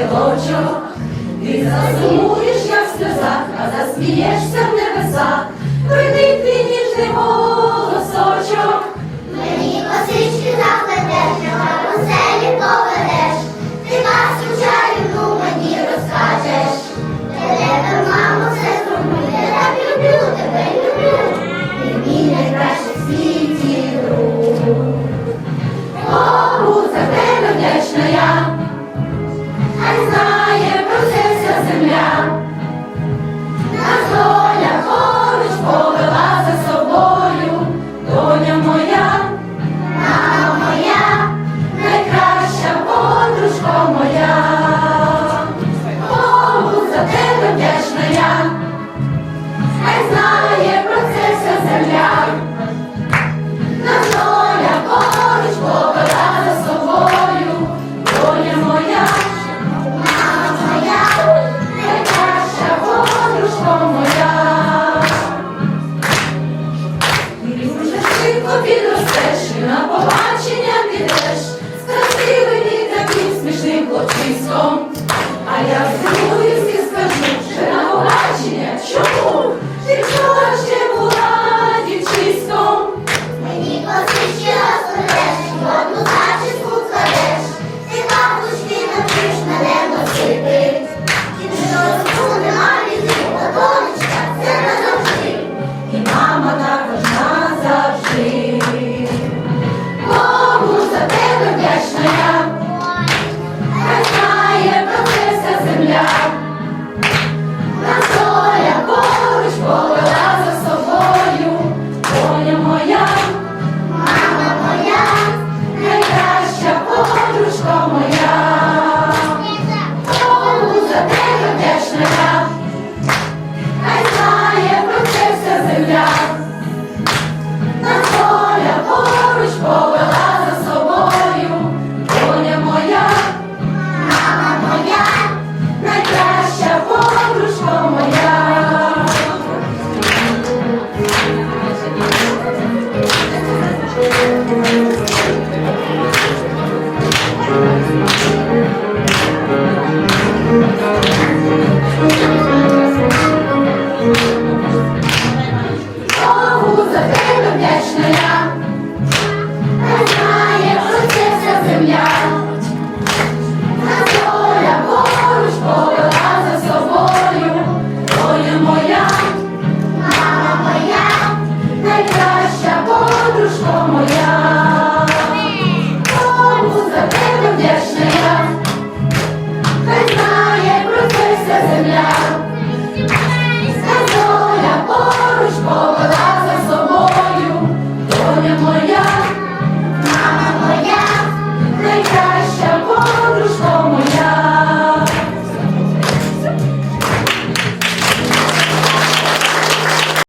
віночок, ти засумуєш, як в сльозах, а засмієшся в небесах, прийди ти ніжний голосочок. Мені косички заплетеш, на веселі поведеш, ти басу чарівну мені розкажеш. Для тебе, мамо, все зроблю, я так люблю, тебе люблю, ти мій найкращий світі друг. Богу за тебе вдячна я. 감사 підростеш, і на побачення підеш, з красивим і таким смішним хлопчиськом. А я здивуюсь Yeah.